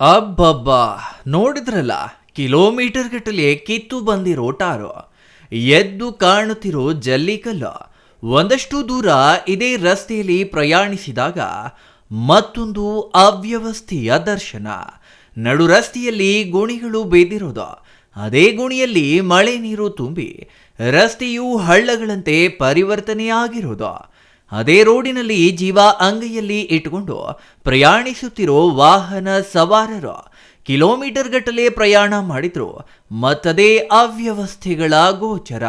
ಅಬ್ಬಬ್ಬಾ, ನೋಡಿದ್ರಲ್ಲ ಕಿಲೋಮೀಟರ್ ಗಟ್ಟಲೆ ಕಿತ್ತು ಬಂದಿರೋ ಟಾರು. ಎದ್ದು ಕಾಣುತ್ತಿರೋ ಜಲ್ಲಿಕಲ್ಲು. ಒಂದಷ್ಟು ದೂರ ಇದೇ ರಸ್ತೆಯಲ್ಲಿ ಪ್ರಯಾಣಿಸಿದಾಗ ಮತ್ತೊಂದು ಅವ್ಯವಸ್ಥೆಯ ದರ್ಶನ. ನಡು ರಸ್ತೆಯಲ್ಲಿ ಗುಣಿಗಳು ಬೇದಿರೋದು ಅದೇ ಗುಣಿಯಲ್ಲಿ ಮಳೆ ನೀರು ತುಂಬಿ ರಸ್ತೆಯು ಹಳ್ಳಗಳಂತೆ ಪರಿವರ್ತನೆಯಾಗಿರೋದು. ಅದೇ ರೋಡಿನಲ್ಲಿ ಜೀವ ಅಂಗೈಯಲ್ಲಿ ಇಟ್ಟುಕೊಂಡು ಪ್ರಯಾಣಿಸುತ್ತಿರೋ ವಾಹನ ಸವಾರರು ಕಿಲೋಮೀಟರ್ ಗಟ್ಟಲೆ ಪ್ರಯಾಣ ಮಾಡಿದ್ರು ಮತ್ತದೇ ಅವ್ಯವಸ್ಥೆಗಳ ಗೋಚರ.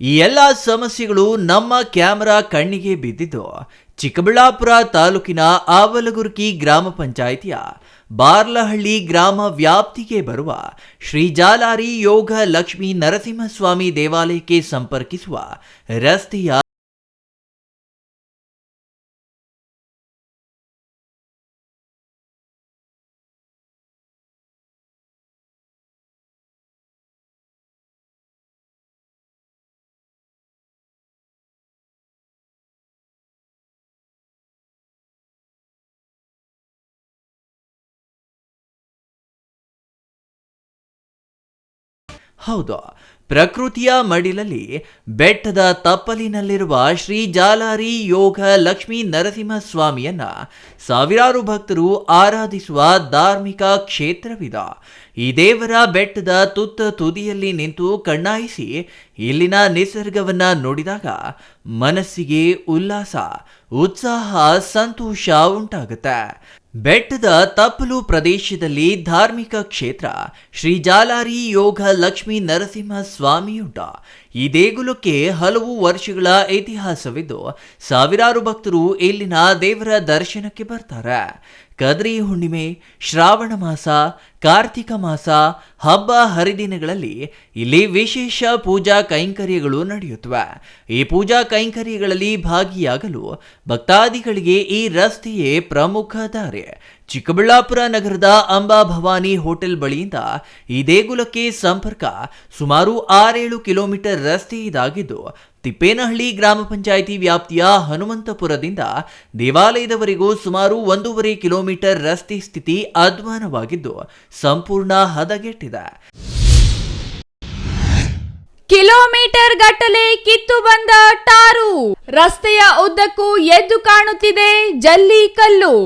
ಈ ಎಲ್ಲ ಸಮಸ್ಯೆಗಳು ನಮ್ಮ ಕ್ಯಾಮೆರಾ ಕಣ್ಣಿಗೆ ಬಿದ್ದಿದ್ದು. ಚಿಕ್ಕಬಳ್ಳಾಪುರ ತಾಲೂಕಿನ ಆವಲಗುರ್ಕಿ ಗ್ರಾಮ ಪಂಚಾಯಿತಿಯ ಬಾರ್ಲಹಳ್ಳಿ ಗ್ರಾಮ ವ್ಯಾಪ್ತಿಗೆ ಬರುವ ಶ್ರೀ ಜಾಲಾರಿ ಯೋಗ ಲಕ್ಷ್ಮೀ ನರಸಿಂಹಸ್ವಾಮಿ ದೇವಾಲಯಕ್ಕೆ ಸಂಪರ್ಕಿಸುವ ರಸ್ತೆಯ ಹೌದು ಪ್ರಕೃತಿಯ ಮಡಿಲಲ್ಲಿ ಬೆಟ್ಟದ ತಪ್ಪಲಿನಲ್ಲಿರುವ ಶ್ರೀ ಜಾಲಾರಿ ಯೋಗ ಲಕ್ಷ್ಮೀ ನರಸಿಂಹಸ್ವಾಮಿಯನ್ನ ಸಾವಿರಾರು ಭಕ್ತರು ಆರಾಧಿಸುವ ಧಾರ್ಮಿಕ ಕ್ಷೇತ್ರವಿದ. ಈ ದೇವರ ಬೆಟ್ಟದ ತುತ್ತ ತುದಿಯಲ್ಲಿ ನಿಂತು ಕಣ್ಣಾಯಿಸಿ ಇಲ್ಲಿನ ನಿಸರ್ಗವನ್ನ ನೋಡಿದಾಗ ಮನಸ್ಸಿಗೆ ಉಲ್ಲಾಸ, ಉತ್ಸಾಹ, ಸಂತೋಷ ಉಂಟಾಗುತ್ತೆ. ಬೆಟ್ಟದ ತಪ್ಪಲು ಪ್ರದೇಶದಲ್ಲಿ ಧಾರ್ಮಿಕ ಕ್ಷೇತ್ರ ಶ್ರೀ ಜಾಲಾರಿ ಯೋಗ ಲಕ್ಷ್ಮೀ ನರಸಿಂಹ சுவாமியுண்டா? ಈ ದೇಗುಲಕ್ಕೆ ಹಲವು ವರ್ಷಗಳ ಇತಿಹಾಸವಿದ್ದು, ಸಾವಿರಾರು ಭಕ್ತರು ಇಲ್ಲಿನ ದೇವರ ದರ್ಶನಕ್ಕೆ ಬರ್ತಾರೆ. ಕದ್ರಿ ಹುಣ್ಣಿಮೆ, ಶ್ರಾವಣ ಮಾಸ, ಕಾರ್ತಿಕ ಮಾಸ, ಹಬ್ಬ ಹರಿದಿನಗಳಲ್ಲಿ ಇಲ್ಲಿ ವಿಶೇಷ ಪೂಜಾ ಕೈಂಕರ್ಯಗಳು ನಡೆಯುತ್ತವೆ. ಈ ಪೂಜಾ ಕೈಂಕರ್ಯಗಳಲ್ಲಿ ಭಾಗಿಯಾಗಲು ಭಕ್ತಾದಿಗಳಿಗೆ ಈ ರಸ್ತೆಯೇ ಪ್ರಮುಖ ದಾರಿ. ಚಿಕ್ಕಬಳ್ಳಾಪುರ ನಗರದ ಅಂಬಾ ಭವಾನಿ ಹೋಟೆಲ್ ಬಳಿಯಿಂದ ಈ ದೇಗುಲಕ್ಕೆ ಸಂಪರ್ಕ ಸುಮಾರು ಆರೇಳು ಕಿಲೋಮೀಟರ್ ರಸ್ತೆ ಇದಾಗಿದ್ದು, ತಿಪ್ಪೇನಹಳ್ಳಿ ಗ್ರಾಮ ಪಂಚಾಯಿತಿ ವ್ಯಾಪ್ತಿಯ ಹನುಮಂತಪುರದಿಂದ ದೇವಾಲಯದವರೆಗೂ ಸುಮಾರು ಒಂದೂವರೆ ಕಿಲೋಮೀಟರ್ ರಸ್ತೆ ಸ್ಥಿತಿ ಅಧ್ವಾನವಾಗಿದ್ದು, ಸಂಪೂರ್ಣ ಹದಗೆಟ್ಟಿದೆ. ಕಿಲೋಮೀಟರ್ ಗಟ್ಟಲೆ ಕಿತ್ತು ಬಂದ ಟಾರು. ರಸ್ತೆಯ ಉದ್ದಕ್ಕೂ ಎದ್ದು ಕಾಣುತ್ತಿದೆ ಜಲ್ಲಿ ಕಲ್ಲು.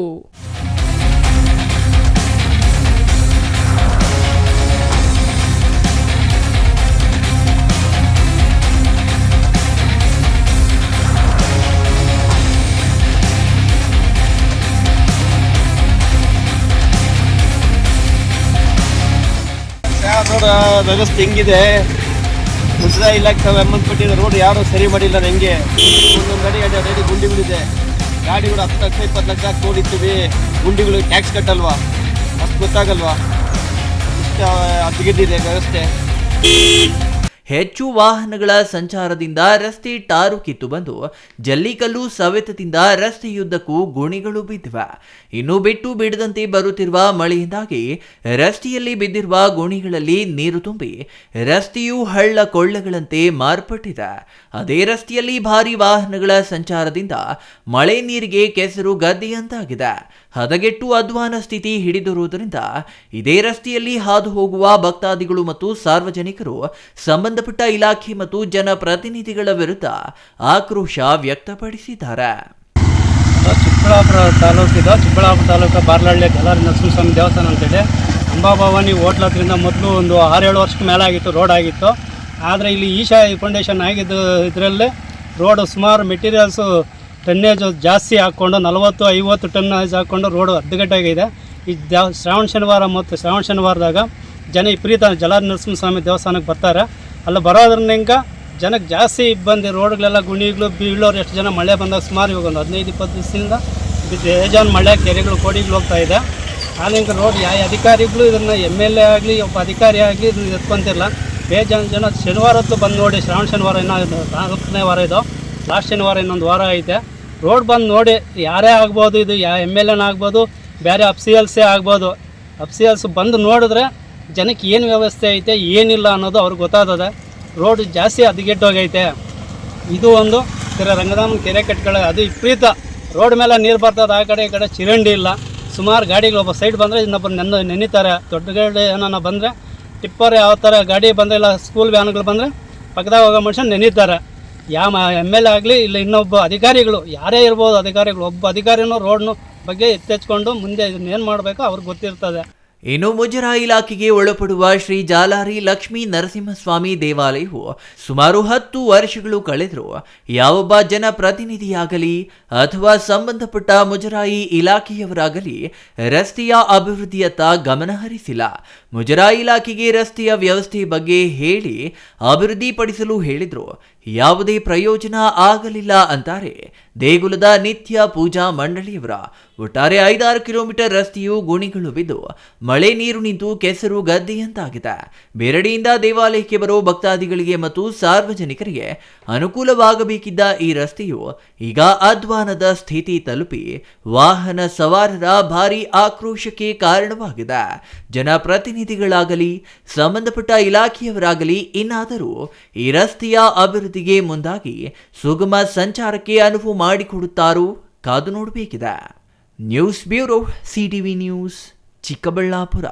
ವ್ಯವಸ್ಥೆ ಹೆಂಗಿದೆ ಮುಜರಾ ಇಲಾಖೆ ಸಂಬಂಧಪಟ್ಟಿರೋ ರೋಡ್ ಯಾರು ಸರಿ ಮಾಡಿಲ್ಲ ನನಗೆ ಒಂದೊಂದು ಗಾಡಿ ಎರಡು ಎರಡು ಗುಂಡಿಗಳಿದೆ ಗಾಡಿಗಳು ಹತ್ತು ಲಕ್ಷ, ಇಪ್ಪತ್ತು ಲಕ್ಷ ಹಾಕಿ ನೋಡಿರ್ತೀವಿ ಗುಂಡಿಗಳು ಟ್ಯಾಕ್ಸ್ ಕಟ್ಟಲ್ವಾ? ಅಷ್ಟು ಗೊತ್ತಾಗಲ್ವಾ? ಇಷ್ಟ ಹದಗೆಟ್ಟಿದೆ ವ್ಯವಸ್ಥೆ. ಹೆಚ್ಚು ವಾಹನಗಳ ಸಂಚಾರದಿಂದ ರಸ್ತೆ ಟಾರು ಕಿತ್ತು ಬಂದು ಜಲ್ಲಿಕಲ್ಲು ಸವೆತದಿಂದ ರಸ್ತೆಯುದ್ದಕ್ಕೂ ಗುಣಿಗಳು ಬಿದ್ದಿವೆ. ಇನ್ನು ಬಿಟ್ಟು ಬಿಡದಂತೆ ಬರುತ್ತಿರುವ ಮಳೆಯಿಂದಾಗಿ ರಸ್ತೆಯಲ್ಲಿ ಬಿದ್ದಿರುವ ಗುಣಿಗಳಲ್ಲಿ ನೀರು ತುಂಬಿ ರಸ್ತೆಯು ಹಳ್ಳ ಕೊಳ್ಳಗಳಂತೆ ಮಾರ್ಪಟ್ಟಿದೆ. ಅದೇ ರಸ್ತೆಯಲ್ಲಿ ಭಾರಿ ವಾಹನಗಳ ಸಂಚಾರದಿಂದ ಮಳೆ ನೀರಿಗೆ ಕೆಸರು ಗದ್ದೆಯಂತಾಗಿದೆ. ಹದಗೆಟ್ಟು ಅಧ್ವಾನ ಸ್ಥಿತಿ ಹಿಡಿದಿರುವುದರಿಂದ ಇದೇ ರಸ್ತೆಯಲ್ಲಿ ಹಾದು ಹೋಗುವ ಭಕ್ತಾದಿಗಳು ಮತ್ತು ಸಾರ್ವಜನಿಕರು ಸಂಬಂಧಪಟ್ಟ ಇಲಾಖೆ ಮತ್ತು ಜನಪ್ರತಿನಿಧಿಗಳ ವಿರುದ್ಧ ಆಕ್ರೋಶ ವ್ಯಕ್ತಪಡಿಸಿದ್ದಾರೆ. ಚಿಕ್ಕಬಳ್ಳಾಪುರ ತಾಲೂಕಿದ ಚಿಕ್ಕಬಳ್ಳಾಪುರ ತಾಲೂಕು ಬಾರ್ಲಹಳ್ಳಿ ಗಲಾರಿ ನರಸಿಂಹಸ್ವಾಮಿ ದೇವಸ್ಥಾನ ಅಂತೇಳಿ ಅಂಬಾಭವಾನಿ ಹೋಟ್ಲ್ ಹತ್ರದಿಂದ ಮೊದಲು ಒಂದು ಆರೇಳು ವರ್ಷಕ್ಕೆ ಮೇಲೆ ಆಗಿತ್ತು, ರೋಡ್ ಆಗಿತ್ತು. ಆದರೆ ಇಲ್ಲಿ ಈಶಾ ಫೌಂಡೇಶನ್ ಆಗಿದ್ದು ಇದರಲ್ಲಿ ರೋಡ್ ಸುಮಾರು ಮೆಟೀರಿಯಲ್ಸು ಟನ್ನೇಜು ಜಾಸ್ತಿ ಹಾಕ್ಕೊಂಡು, ನಲವತ್ತು, ಐವತ್ತು ಟನ್ನೇಜ್ ಹಾಕ್ಕೊಂಡು ರೋಡು ಅರ್ಧಗಟ್ಟಾಗಿದೆ ಈ ದೇವ ಶ್ರಾವಣ ಶನಿವಾರ ಮತ್ತು ಶ್ರಾವಣ ಶನಿವಾರದಾಗ ಜನ ವಿಪರೀತ ಜಲ ನರಸಿಂಹಸ್ವಾಮಿ ದೇವಸ್ಥಾನಕ್ಕೆ ಬರ್ತಾರೆ. ಅಲ್ಲಿ ಬರೋದ್ರಿಂದ ಜನಕ್ಕೆ ಜಾಸ್ತಿ ಇಬ್ಬಂದಿ, ರೋಡ್ಗಳೆಲ್ಲ ಗುಣಿಗಳು ಬೀಳೋರು ಎಷ್ಟು ಜನ ಮಳೆ ಬಂದಾಗ ಸುಮಾರು ಇವಾಗ ಒಂದು ಹದಿನೈದು, ಇಪ್ಪತ್ತು ದಿವಸದಿಂದ ಬೇಜಾನ್ ಮಳೆ, ಕೆರೆಗಳು ಕೋಡಿಗಳು ಹೋಗ್ತಾ ಇದೆ. ಆದ್ರಿಂದ ರೋಡ್ ಯಾವ ಅಧಿಕಾರಿಗಳು ಇದನ್ನು ಎಂ ಎಲ್ ಎ ಆಗಲಿ, ಒಬ್ಬ ಅಧಿಕಾರಿ ಆಗಲಿ ಇದನ್ನು ಎತ್ಕೊಂತಿಲ್ಲ. ಬೇಜಾನ್ ಜನ ಶನಿವಾರ ಹೊತ್ತು ಬಂದು ನೋಡಿ, ಶ್ರಾವಣ ಶನಿವಾರ ಇನ್ನೂ ನಾಲ್ಕನೇ ವಾರ ಇದು. ಲಾಸ್ಟ್ ಶನಿವಾರ ಇನ್ನೊಂದು ವಾರ ಐತೆ. ರೋಡ್ ಬಂದು ನೋಡಿ, ಯಾರೇ ಆಗ್ಬೋದು, ಇದು ಯಾ ಎಂ ಎಲ್ ಎನ್ ಆಗ್ಬೋದು, ಬೇರೆ ಅಫ್ಸಿಯಲ್ಸೇ ಆಗ್ಬೋದು. ಅಫ್ಸಿಯಲ್ಸ್ ಬಂದು ನೋಡಿದ್ರೆ ಜನಕ್ಕೆ ಏನು ವ್ಯವಸ್ಥೆ ಐತೆ, ಏನಿಲ್ಲ ಅನ್ನೋದು ಅವ್ರಿಗೆ ಗೊತ್ತಾಗ್ತದೆ ರೋಡ್ ಜಾಸ್ತಿ ಹದಗೆಟ್ಟೋಗೈತೆ. ಇದು ಒಂದು ಕೆರೆ ರಂಗಧಾಮನ ಕೆರೆ ಕಟ್ಕೊಳ್ಳೋ ಅದು ವಿಪರೀತ. ರೋಡ್ ಮೇಲೆ ನೀರು ಬರ್ತದೆ, ಆ ಕಡೆ ಈ ಕಡೆ ಚಿರಂಡಿ ಇಲ್ಲ. ಸುಮಾರು ಗಾಡಿಗಳು ಒಬ್ಬ ಸೈಡ್ ಬಂದರೆ ಇನ್ನೊಬ್ಬ ನೆನ್ನ ನೆನಿತಾರೆ. ದೊಡ್ಡ ಗಾಡಿ ಏನಾನ ಬಂದರೆ, ಟಿಪ್ಪರ್ ಯಾವ ಥರ ಗಾಡಿ ಬಂದರೆ ಇಲ್ಲ ಸ್ಕೂಲ್ ವ್ಯಾನ್ಗಳು ಬಂದರೆ, ಪಕ್ಕದಾಗ ಹೋಗೋ ಮನುಷ್ಯ ನೆನೀತಾರೆ. ಯಾವ ಎಂ ಎಲ್ ಎ ಆಗಲಿ ಇಲ್ಲ ಇನ್ನೊಬ್ಬ ಅಧಿಕಾರಿಗಳು, ಯಾರೇ ಇರ್ಬೋದು ಅಧಿಕಾರಿಗಳು, ಒಬ್ಬ ಅಧಿಕಾರಿನೂ ರೋಡ್ನು ಬಗ್ಗೆ ಎತ್ತೆಚ್ಕೊಂಡು ಮುಂದೆ ಇದನ್ನೇನು ಮಾಡಬೇಕು ಅವ್ರಿಗೆ ಗೊತ್ತಿರ್ತದೆ. ಇನ್ನು ಮುಜರಾಯಿ ಇಲಾಖೆಗೆ ಒಳಪಡುವ ಶ್ರೀ ಜಾಲಾರಿ ಲಕ್ಷ್ಮೀ ನರಸಿಂಹಸ್ವಾಮಿ ದೇವಾಲಯವು ಸುಮಾರು ಹತ್ತು ವರ್ಷಗಳು ಕಳೆದರೂ ಯಾವೊಬ್ಬ ಜನಪ್ರತಿನಿಧಿಯಾಗಲಿ ಅಥವಾ ಸಂಬಂಧಪಟ್ಟ ಮುಜರಾಯಿ ಇಲಾಖೆಯವರಾಗಲಿ ರಸ್ತೆಯ ಅಭಿವೃದ್ಧಿಯತ್ತ ಗಮನಹರಿಸಿಲ್ಲ ಮುಜರಾಯಿ ಇಲಾಖೆಗೆ ರಸ್ತೆಯ ವ್ಯವಸ್ಥೆ ಬಗ್ಗೆ ಹೇಳಿ ಅಭಿವೃದ್ಧಿಪಡಿಸಲು ಹೇಳಿದ್ರು. ಯಾವುದೇ ಪ್ರಯೋಜನ ಆಗಲಿಲ್ಲ ಅಂತಾರೆ. ದೇಗುಲದ ನಿತ್ಯ ಪೂಜಾ ಮಂಡಳಿಯವರ ಒಟ್ಟಾರೆ ಐದಾರು ಕಿಲೋಮೀಟರ್ ರಸ್ತೆಯು ಗುಣಿಗಳು ಬಿದ್ದು ಮಳೆ ನೀರು ನಿಂತು ಕೆಸರು ಗದ್ದೆಯಂತಾಗಿದೆ. ಬೇರಡಿಯಿಂದ ದೇವಾಲಯಕ್ಕೆ ಬರೋ ಭಕ್ತಾದಿಗಳಿಗೆ ಮತ್ತು ಸಾರ್ವಜನಿಕರಿಗೆ ಅನುಕೂಲವಾಗಬೇಕಿದ್ದ ಈ ರಸ್ತೆಯು ಈಗ ಅಧ್ವಾನದ ಸ್ಥಿತಿ ತಲುಪಿ ವಾಹನ ಸವಾರರ ಭಾರಿ ಆಕ್ರೋಶಕ್ಕೆ ಕಾರಣವಾಗಿದೆ. ಜನಪ್ರತಿನಿಧಿಗಳಾಗಲಿ ಸಂಬಂಧಪಟ್ಟ ಇಲಾಖೆಯವರಾಗಲಿ ಇನ್ನಾದರೂ ಈ ರಸ್ತೆಯ ಅಭಿವೃದ್ಧಿಗೆ ಮುಂದಾಗಿ ಸುಗಮ ಸಂಚಾರಕ್ಕೆ ಅನುವು ಮಾಡಿಕೊಡುತ್ತಾರೋ ಕಾದು ನೋಡಬೇಕಿದೆ. News bureau CTV news Chikkaballapur.